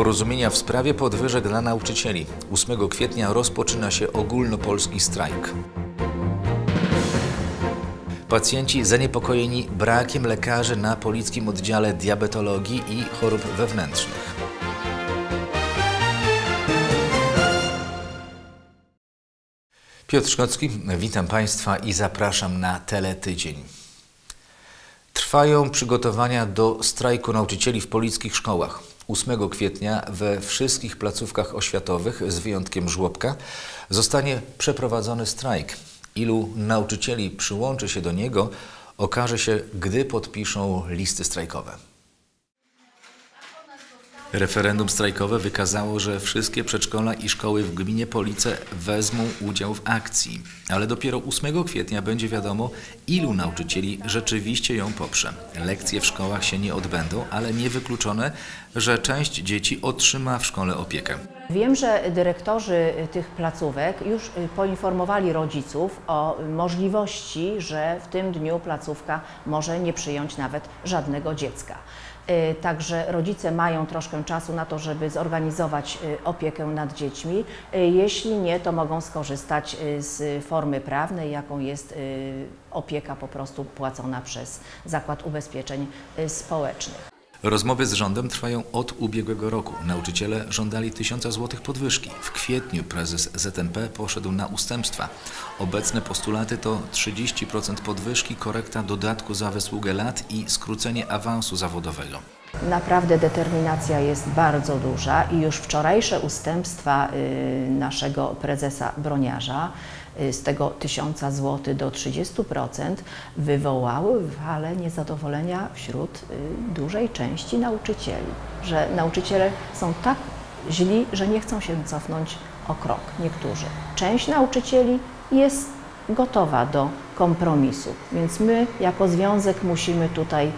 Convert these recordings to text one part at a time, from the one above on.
Porozumienia w sprawie podwyżek dla nauczycieli. 8 kwietnia rozpoczyna się ogólnopolski strajk. Pacjenci zaniepokojeni brakiem lekarzy na polickim oddziale diabetologii i chorób wewnętrznych. Piotr Szkocki, witam Państwa i zapraszam na Teletydzień. Trwają przygotowania do strajku nauczycieli w polickich szkołach. 8 kwietnia we wszystkich placówkach oświatowych, z wyjątkiem żłobka, zostanie przeprowadzony strajk. Ilu nauczycieli przyłączy się do niego, okaże się, gdy podpiszą listy strajkowe. Referendum strajkowe wykazało, że wszystkie przedszkola i szkoły w gminie Police wezmą udział w akcji, ale dopiero 8 kwietnia będzie wiadomo, ilu nauczycieli rzeczywiście ją poprze. Lekcje w szkołach się nie odbędą, ale niewykluczone, że część dzieci otrzyma w szkole opiekę. Wiem, że dyrektorzy tych placówek już y, poinformowali rodziców o możliwości, że w tym dniu placówka może nie przyjąć nawet żadnego dziecka. Y, Także rodzice mają troszkę czasu na to, żeby zorganizować y, opiekę nad dziećmi. Y, Jeśli nie, to mogą skorzystać z formy prawnej, jaką jest opieka po prostu płacona przez Zakład Ubezpieczeń Społecznych. Rozmowy z rządem trwają od ubiegłego roku. Nauczyciele żądali 1000 zł podwyżki. W kwietniu prezes ZNP poszedł na ustępstwa. Obecne postulaty to 30% podwyżki, korekta dodatku za wysługę lat i skrócenie awansu zawodowego. Naprawdę determinacja jest bardzo duża i już wczorajsze ustępstwa y, naszego prezesa Broniarza y, z tego 1000 zł do 30% wywołały falę niezadowolenia wśród y, dużej części nauczycieli, że nauczyciele są tak źli, że nie chcą się cofnąć o krok, niektórzy. Część nauczycieli jest gotowa do kompromisu, więc my jako związek musimy tutaj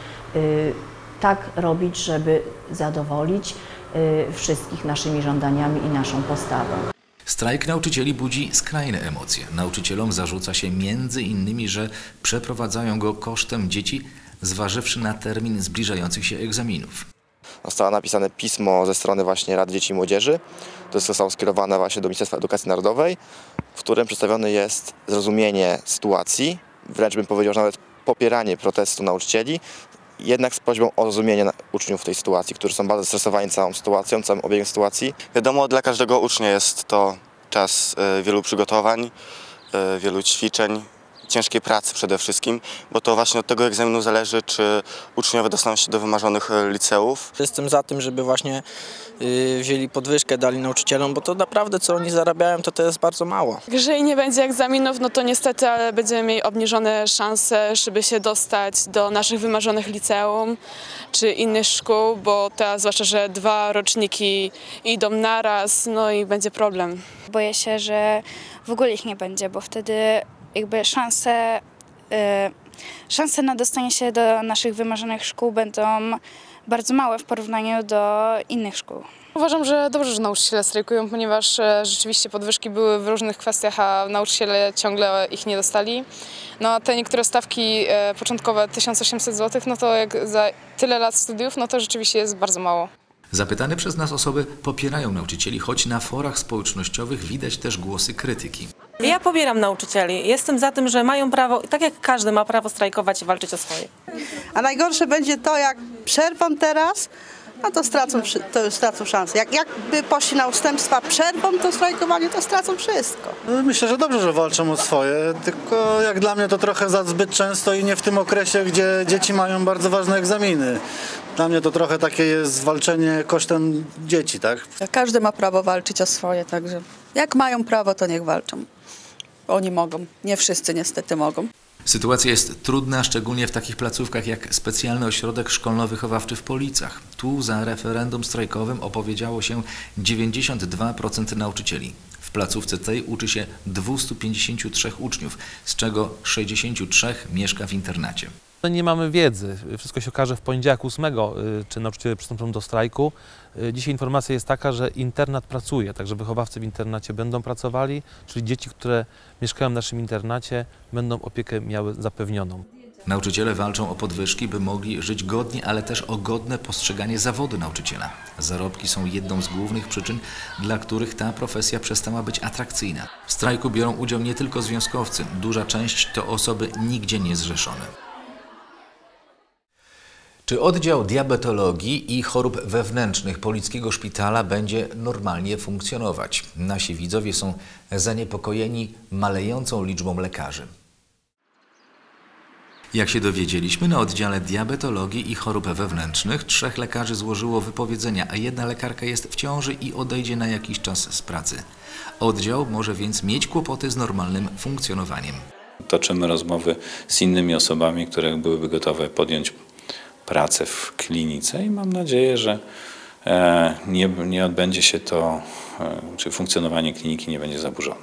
tak robić, żeby zadowolić y, wszystkich naszymi żądaniami i naszą postawą. Strajk nauczycieli budzi skrajne emocje. Nauczycielom zarzuca się między innymi, że przeprowadzają go kosztem dzieci, zważywszy na termin zbliżających się egzaminów. Zostało napisane pismo ze strony właśnie Rad Dzieci i Młodzieży. To zostało skierowane właśnie do Ministerstwa Edukacji Narodowej, w którym przedstawione jest zrozumienie sytuacji, wręcz bym powiedział, że nawet popieranie protestu nauczycieli, jednak z prośbą o zrozumienie na- uczniów tej sytuacji, którzy są bardzo stresowani całą sytuacją, całym obiegiem sytuacji. Wiadomo, dla każdego ucznia jest to czas e, wielu przygotowań, e, wielu ćwiczeń, ciężkiej pracy przede wszystkim, bo to właśnie od tego egzaminu zależy, czy uczniowie dostaną się do wymarzonych e, liceów. Jestem za tym, żeby właśnie y, wzięli podwyżkę, dali nauczycielom, bo to naprawdę co oni zarabiają, to to jest bardzo mało. Jeżeli nie będzie egzaminów, no to niestety ale będziemy mieli obniżone szanse, żeby się dostać do naszych wymarzonych liceum czy innych szkół, bo teraz zwłaszcza, że dwa roczniki idą naraz, no i będzie problem. Boję się, że w ogóle ich nie będzie, bo wtedy jakby szanse, y, szanse na dostanie się do naszych wymarzonych szkół będą bardzo małe w porównaniu do innych szkół. Uważam, że dobrze, że nauczyciele strajkują, ponieważ e, rzeczywiście podwyżki były w różnych kwestiach, a nauczyciele ciągle ich nie dostali. No a te niektóre stawki e, początkowe 1800 zł, no to jak za tyle lat studiów, no to rzeczywiście jest bardzo mało. Zapytane przez nas osoby popierają nauczycieli, choć na forach społecznościowych widać też głosy krytyki. Ja pobieram nauczycieli. Jestem za tym, że mają prawo, tak jak każdy ma prawo strajkować i walczyć o swoje. A najgorsze będzie to, jak przerwą teraz, no to stracą, to stracą szansę. Jak, jakby poszli na ustępstwa przerwą to strajkowanie, to stracą wszystko. Myślę, że dobrze, że walczą o swoje, tylko jak dla mnie to trochę za zbyt często i nie w tym okresie, gdzie dzieci mają bardzo ważne egzaminy. Dla mnie to trochę takie jest walczenie kosztem dzieci, tak? Każdy ma prawo walczyć o swoje, także jak mają prawo, to niech walczą. Oni mogą. Nie wszyscy niestety mogą. Sytuacja jest trudna, szczególnie w takich placówkach jak specjalny ośrodek szkolno-wychowawczy w Policach. Tu za referendum strajkowym opowiedziało się 92% nauczycieli. Placówce tej uczy się 253 uczniów, z czego 63 mieszka w internacie. No Nie mamy wiedzy. Wszystko się okaże w poniedziałek 8, y, czy nauczyciele przystąpią do strajku. Y, Dzisiaj informacja jest taka, że internat pracuje, także wychowawcy w internacie będą pracowali, czyli dzieci, które mieszkają w naszym internacie, będą opiekę miały zapewnioną. Nauczyciele walczą o podwyżki, by mogli żyć godnie, ale też o godne postrzeganie zawodu nauczyciela. Zarobki są jedną z głównych przyczyn, dla których ta profesja przestała być atrakcyjna. W strajku biorą udział nie tylko związkowcy, duża część to osoby nigdzie nie zrzeszone. Czy oddział diabetologii i chorób wewnętrznych Polickiego Szpitala będzie normalnie funkcjonować? Nasi widzowie są zaniepokojeni malejącą liczbą lekarzy. Jak się dowiedzieliśmy, na oddziale diabetologii i chorób wewnętrznych trzech lekarzy złożyło wypowiedzenia, a jedna lekarka jest w ciąży i odejdzie na jakiś czas z pracy. Oddział może więc mieć kłopoty z normalnym funkcjonowaniem. Toczymy rozmowy z innymi osobami, które byłyby gotowe podjąć pracę w klinice i mam nadzieję, że e, nie, nie odbędzie się to, e, czy funkcjonowanie kliniki nie będzie zaburzone.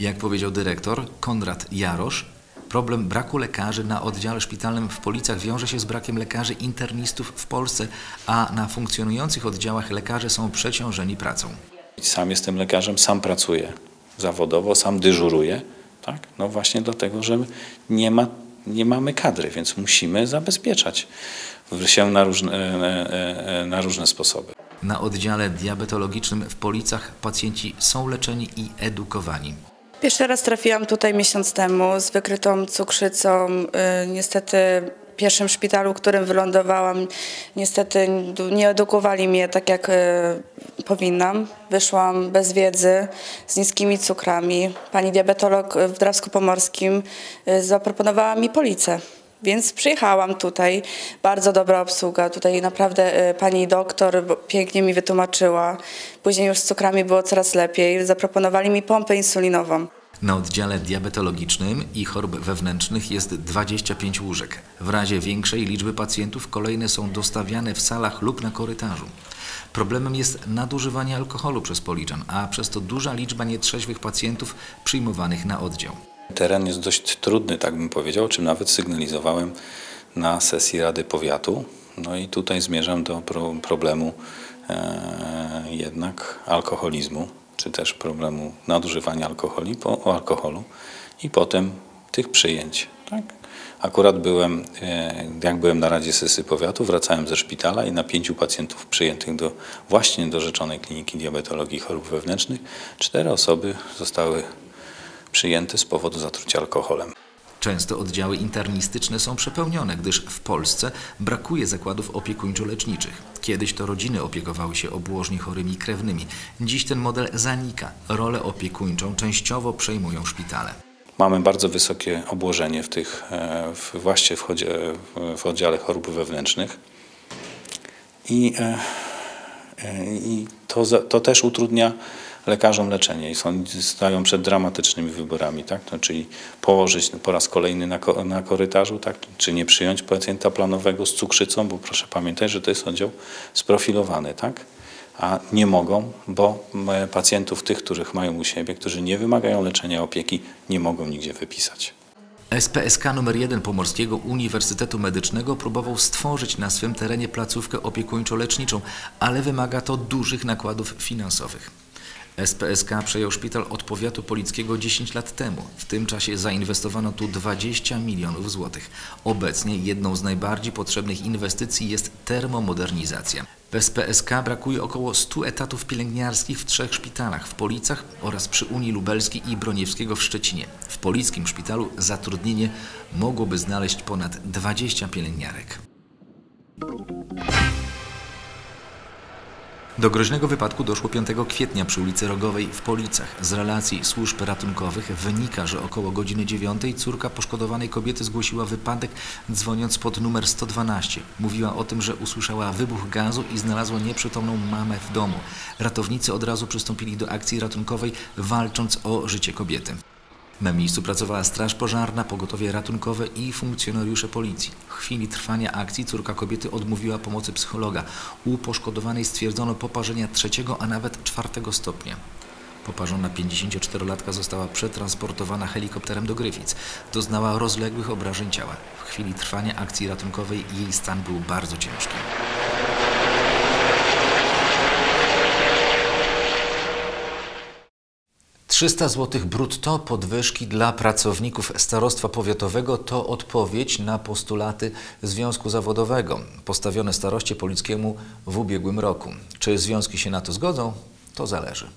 Jak powiedział dyrektor Konrad Jarosz, problem braku lekarzy na oddziale szpitalnym w Policach wiąże się z brakiem lekarzy internistów w Polsce, a na funkcjonujących oddziałach lekarze są przeciążeni pracą. Sam jestem lekarzem, sam pracuję zawodowo, sam dyżuruję, tak? No właśnie dlatego, że nie ma nie mamy kadry, więc musimy zabezpieczać się na różne, e, e, na różne sposoby. Na oddziale diabetologicznym w Policach pacjenci są leczeni i edukowani. Pierwszy raz trafiłam tutaj miesiąc temu z wykrytą cukrzycą. Y, niestety w pierwszym szpitalu, w którym wylądowałam, niestety nie edukowali mnie tak jak y, powinnam. Wyszłam bez wiedzy, z niskimi cukrami. Pani diabetolog w Drawsku-Pomorskim y, zaproponowała mi policę. Więc przyjechałam tutaj, bardzo dobra obsługa, tutaj naprawdę pani doktor pięknie mi wytłumaczyła. Później już z cukrami było coraz lepiej, zaproponowali mi pompę insulinową. Na oddziale diabetologicznym i chorób wewnętrznych jest 25 łóżek. W razie większej liczby pacjentów kolejne są dostawiane w salach lub na korytarzu. Problemem jest nadużywanie alkoholu przez policzan, a przez to duża liczba nietrzeźwych pacjentów przyjmowanych na oddział. Teren jest dość trudny, tak bym powiedział, czym nawet sygnalizowałem na sesji Rady Powiatu. No i tutaj zmierzam do pro problemu e, jednak alkoholizmu, czy też problemu nadużywania alkoholi, po, alkoholu i potem tych przyjęć. Tak? Akurat byłem, e, jak byłem na Radzie Sesji Powiatu, wracałem ze szpitala i na pięciu pacjentów przyjętych do, właśnie do rzeczonej kliniki diabetologii i chorób wewnętrznych, cztery osoby zostały przyjęte z powodu zatrucia alkoholem. Często oddziały internistyczne są przepełnione, gdyż w Polsce brakuje zakładów opiekuńczo-leczniczych. Kiedyś to rodziny opiekowały się obłożnie chorymi krewnymi. Dziś ten model zanika. Rolę opiekuńczą częściowo przejmują szpitale. Mamy bardzo wysokie obłożenie w tych, e, w, właśnie w, chodzie, w oddziale chorób wewnętrznych i, e, e, i to, to też utrudnia lekarzom leczenie i są, stają przed dramatycznymi wyborami, tak? No, czyli położyć po raz kolejny na, na korytarzu, tak? czy nie przyjąć pacjenta planowego z cukrzycą, bo proszę pamiętać, że to jest oddział sprofilowany, tak? a nie mogą, bo pacjentów tych, których mają u siebie, którzy nie wymagają leczenia opieki, nie mogą nigdzie wypisać. SPSK nr 1 Pomorskiego Uniwersytetu Medycznego próbował stworzyć na swym terenie placówkę opiekuńczo-leczniczą, ale wymaga to dużych nakładów finansowych. SPSK przejął szpital od powiatu polickiego 10 lat temu. W tym czasie zainwestowano tu 20 milionów złotych. Obecnie jedną z najbardziej potrzebnych inwestycji jest termomodernizacja. W SPSK brakuje około 100 etatów pielęgniarskich w trzech szpitalach w Policach oraz przy Unii Lubelskiej i Broniewskiego w Szczecinie. W polickim szpitalu zatrudnienie mogłoby znaleźć ponad 20 pielęgniarek. Do groźnego wypadku doszło 5 kwietnia przy ulicy Rogowej w Policach. Z relacji służb ratunkowych wynika, że około godziny 9 córka poszkodowanej kobiety zgłosiła wypadek dzwoniąc pod numer 112. Mówiła o tym, że usłyszała wybuch gazu i znalazła nieprzytomną mamę w domu. Ratownicy od razu przystąpili do akcji ratunkowej, walcząc o życie kobiety. Na miejscu pracowała straż pożarna, pogotowie ratunkowe i funkcjonariusze policji. W chwili trwania akcji córka kobiety odmówiła pomocy psychologa. U poszkodowanej stwierdzono poparzenia trzeciego, a nawet czwartego stopnia. Poparzona 54-latka została przetransportowana helikopterem do Gryfic. Doznała rozległych obrażeń ciała. W chwili trwania akcji ratunkowej jej stan był bardzo ciężki. 300 zł brutto podwyżki dla pracowników Starostwa Powiatowego to odpowiedź na postulaty Związku Zawodowego postawione staroście polickiemu w ubiegłym roku. Czy związki się na to zgodzą? To zależy.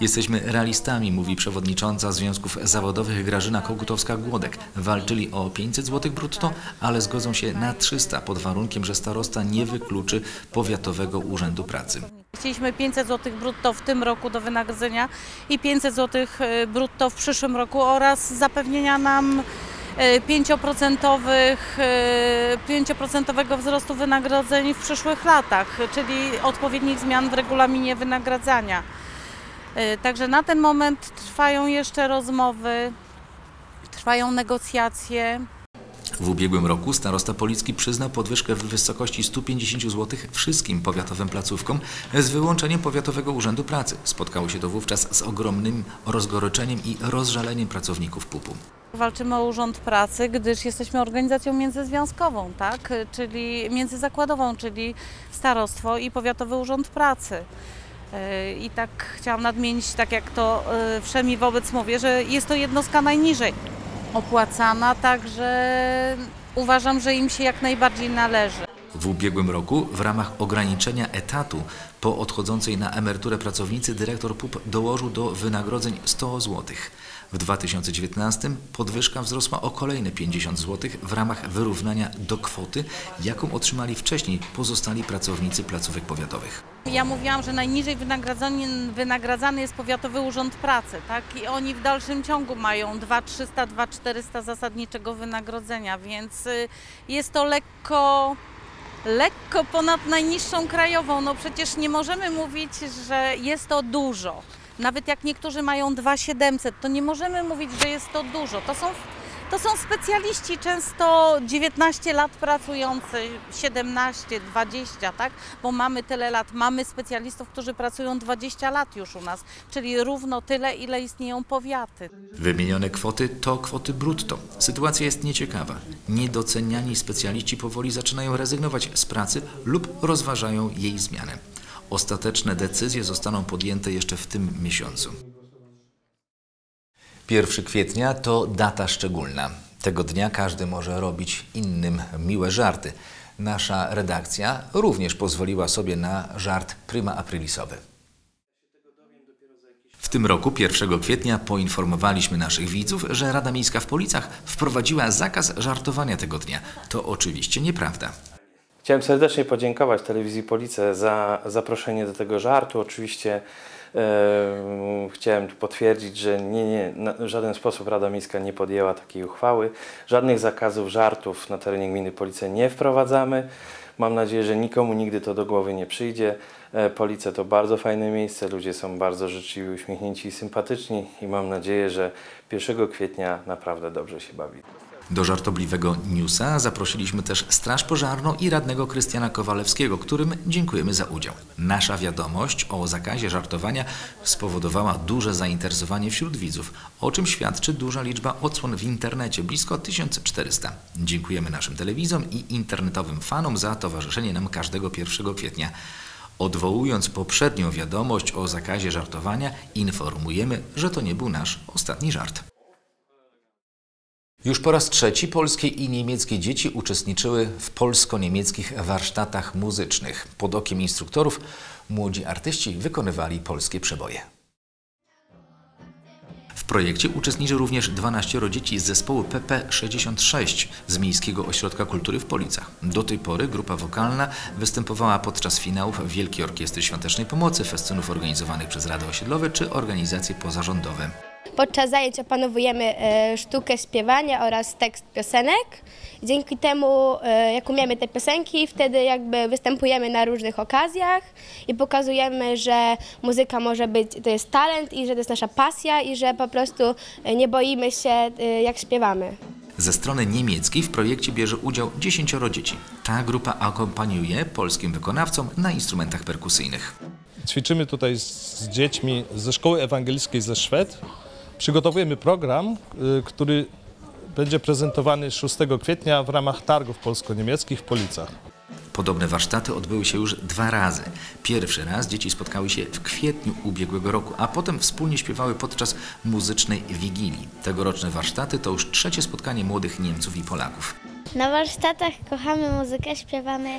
Jesteśmy realistami, mówi przewodnicząca Związków Zawodowych Grażyna Kogutowska-Głodek. Walczyli o 500 zł brutto, ale zgodzą się na 300 pod warunkiem, że starosta nie wykluczy Powiatowego Urzędu Pracy. Chcieliśmy 500 zł brutto w tym roku do wynagrodzenia i 500 zł brutto w przyszłym roku oraz zapewnienia nam e, 5%, e, 5% wzrostu wynagrodzeń w przyszłych latach, czyli odpowiednich zmian w regulaminie wynagradzania. E, Także na ten moment trwają jeszcze rozmowy, trwają negocjacje. W ubiegłym roku starosta Policki przyznał podwyżkę w wysokości 150 zł wszystkim powiatowym placówkom z wyłączeniem Powiatowego Urzędu Pracy. Spotkało się to wówczas z ogromnym rozgoryczeniem i rozżaleniem pracowników PUP-u. Walczymy o Urząd Pracy, gdyż jesteśmy organizacją międzyzwiązkową, tak? czyli międzyzakładową, czyli Starostwo i Powiatowy Urząd Pracy. Yy, I tak chciałam nadmienić, tak jak to yy, wszemi wobec mówię, że jest to jednostka najniżej opłacana, także uważam, że im się jak najbardziej należy. W ubiegłym roku w ramach ograniczenia etatu po odchodzącej na emeryturę pracownicy dyrektor PUP dołożył do wynagrodzeń 100 zł. W 2019 podwyżka wzrosła o kolejne 50 zł w ramach wyrównania do kwoty, jaką otrzymali wcześniej pozostali pracownicy placówek powiatowych. Ja mówiłam, że najniżej wynagradzany, wynagradzany jest Powiatowy Urząd Pracy, tak? I oni w dalszym ciągu mają 2300, 2400 zasadniczego wynagrodzenia, więc y, jest to lekko lekko ponad najniższą krajową. No przecież nie możemy mówić, że jest to dużo. Nawet jak niektórzy mają 2700, to nie możemy mówić, że jest to dużo. To są, to są specjaliści, często 19 lat pracujący, 17, 20, tak? Bo mamy tyle lat. Mamy specjalistów, którzy pracują 20 lat już u nas, czyli równo tyle, ile istnieją powiaty. Wymienione kwoty to kwoty brutto. Sytuacja jest nieciekawa. Niedoceniani specjaliści powoli zaczynają rezygnować z pracy lub rozważają jej zmianę. Ostateczne decyzje zostaną podjęte jeszcze w tym miesiącu. 1 kwietnia to data szczególna. Tego dnia każdy może robić innym miłe żarty. Nasza redakcja również pozwoliła sobie na żart prima aprilisowy. W tym roku, 1 kwietnia, poinformowaliśmy naszych widzów, że Rada Miejska w Policach wprowadziła zakaz żartowania tego dnia. To oczywiście nieprawda. Chciałem serdecznie podziękować Telewizji Police za zaproszenie do tego żartu. Oczywiście e, chciałem potwierdzić, że nie, nie, w żaden sposób Rada Miejska nie podjęła takiej uchwały. Żadnych zakazów żartów na terenie gminy Police nie wprowadzamy. Mam nadzieję, że nikomu nigdy to do głowy nie przyjdzie. E, Police to bardzo fajne miejsce, ludzie są bardzo życzliwi, uśmiechnięci i sympatyczni i mam nadzieję, że 1 kwietnia naprawdę dobrze się bawi. Do żartobliwego newsa zaprosiliśmy też Straż Pożarną i radnego Krystiana Kowalewskiego, którym dziękujemy za udział. Nasza wiadomość o zakazie żartowania spowodowała duże zainteresowanie wśród widzów, o czym świadczy duża liczba odsłon w internecie, blisko 1400. Dziękujemy naszym telewizom i internetowym fanom za towarzyszenie nam każdego 1 kwietnia. Odwołując poprzednią wiadomość o zakazie żartowania, informujemy, że to nie był nasz ostatni żart. Już po raz trzeci polskie i niemieckie dzieci uczestniczyły w polsko-niemieckich warsztatach muzycznych. Pod okiem instruktorów młodzi artyści wykonywali polskie przeboje. W projekcie uczestniczy również 12 dzieci z zespołu PP66 z Miejskiego Ośrodka Kultury w Policach. Do tej pory grupa wokalna występowała podczas finałów Wielkiej Orkiestry Świątecznej Pomocy, festynów organizowanych przez Rady Osiedlowe czy organizacje pozarządowe. Podczas zajęć opanowujemy e, sztukę śpiewania oraz tekst piosenek. Dzięki temu, e, jak umiemy te piosenki, wtedy jakby występujemy na różnych okazjach i pokazujemy, że muzyka może być, to jest talent i że to jest nasza pasja i że po prostu e, nie boimy się, jak śpiewamy. Ze strony niemieckiej w projekcie bierze udział 10 dzieci. Ta grupa akompaniuje polskim wykonawcom na instrumentach perkusyjnych. Ćwiczymy tutaj z, z dziećmi ze Szkoły Ewangelickiej ze Szwed. Przygotowujemy program, y, który będzie prezentowany 6 kwietnia w ramach targów polsko-niemieckich w Policach. Podobne warsztaty odbyły się już dwa razy. Pierwszy raz dzieci spotkały się w kwietniu ubiegłego roku, a potem wspólnie śpiewały podczas muzycznej wigilii. Tegoroczne warsztaty to już trzecie spotkanie młodych Niemców i Polaków. Na warsztatach kochamy muzykę, śpiewamy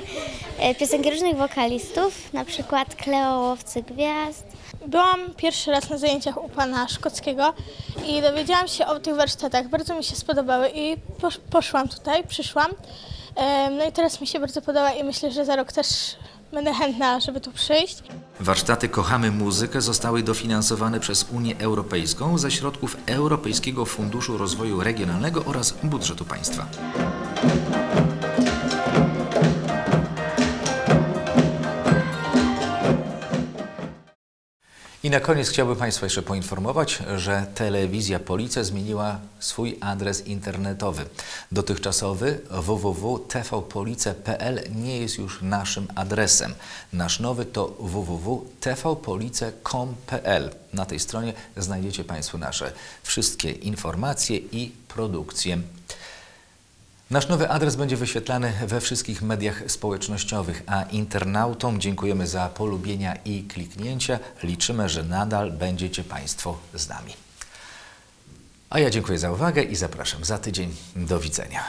e, piosenki różnych wokalistów, na przykład Kleo Łowcy Gwiazd. Byłam pierwszy raz na zajęciach u pana Szkockiego i dowiedziałam się o tych warsztatach. Bardzo mi się spodobały i posz- poszłam tutaj, przyszłam. E, No i teraz mi się bardzo podoba i myślę, że za rok też będę chętna, żeby tu przyjść. Warsztaty Kochamy Muzykę zostały dofinansowane przez Unię Europejską ze środków Europejskiego Funduszu Rozwoju Regionalnego oraz budżetu państwa. I na koniec chciałbym Państwa jeszcze poinformować, że telewizja Police zmieniła swój adres internetowy. Dotychczasowy www.tvpolice.pl nie jest już naszym adresem. Nasz nowy to www.tvpolice.com.pl. Na tej stronie znajdziecie Państwo nasze wszystkie informacje i produkcje. Nasz nowy adres będzie wyświetlany we wszystkich mediach społecznościowych, a internautom dziękujemy za polubienia i kliknięcia. Liczymy, że nadal będziecie Państwo z nami. A ja dziękuję za uwagę i zapraszam za tydzień. Do widzenia.